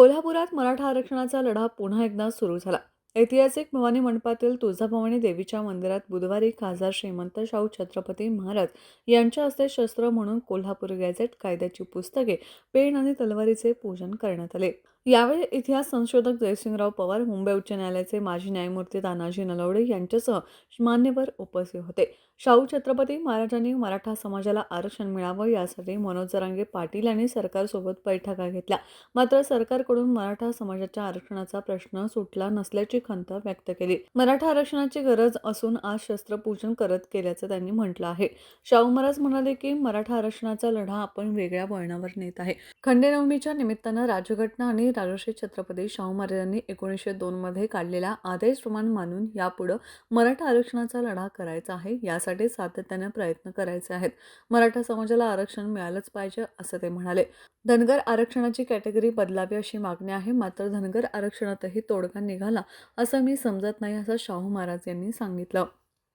कोल्हापुरात मराठा आरक्षणाचा लढा पुन्हा एकदा सुरू झाला. ऐतिहासिक भवानी मंडपातील तुळजाभवानी देवीच्या मंदिरात बुधवारी खासदार श्रीमंत शाहू छत्रपती महाराज यांच्या हस्ते शस्त्र म्हणून कोल्हापूर गॅझेट कायद्याची पुस्तके पेन आणि तलवारीचे पूजन करण्यात आले. यावेळी इतिहास संशोधक जयसिंगराव पवार मुंबई उच्च न्यायालयाचे माजी न्यायमूर्ती तानाजी नलवडे यांच्यासह मान्यवर उपस्थित होते. शाहू छत्रपती महाराजांनी मराठा समाजाला आरक्षण मिळावं यासाठी मनोज जरांगे पाटील यांनी सरकारसोबत बैठका घेतल्या. मात्र सरकारकडून मराठा समाजाच्या आरक्षणाचा प्रश्न सुटला नसल्याची खंत व्यक्त केली. मराठा आरक्षणाची गरज असून आज शस्त्रपूजन करत केल्याचं त्यांनी म्हटलं आहे. शाहू महाराज म्हणाले की मराठा आरक्षणाचा लढा आपण वेगळ्या वळणावर नेत आहे. खंडेनवमीच्या निमित्तानं राजघटना आणि राजर्षी छत्रपती शाहू महाराजांनी एकोणीसशे दोनमध्ये काढलेला आदेश प्रमाण मानून यापुढं मराठा आरक्षणाचा लढा करायचा आहे यासाठी सातत्याने प्रयत्न करायचे आहेत. मराठा समाजाला आरक्षण मिळालंच पाहिजे असं ते म्हणाले. धनगर आरक्षणाची कॅटेगरी बदलावी अशी मागणी आहे मात्र धनगर आरक्षणातही तोडगा निघाला असं मी समजत नाही असं शाहू महाराज यांनी सांगितलं.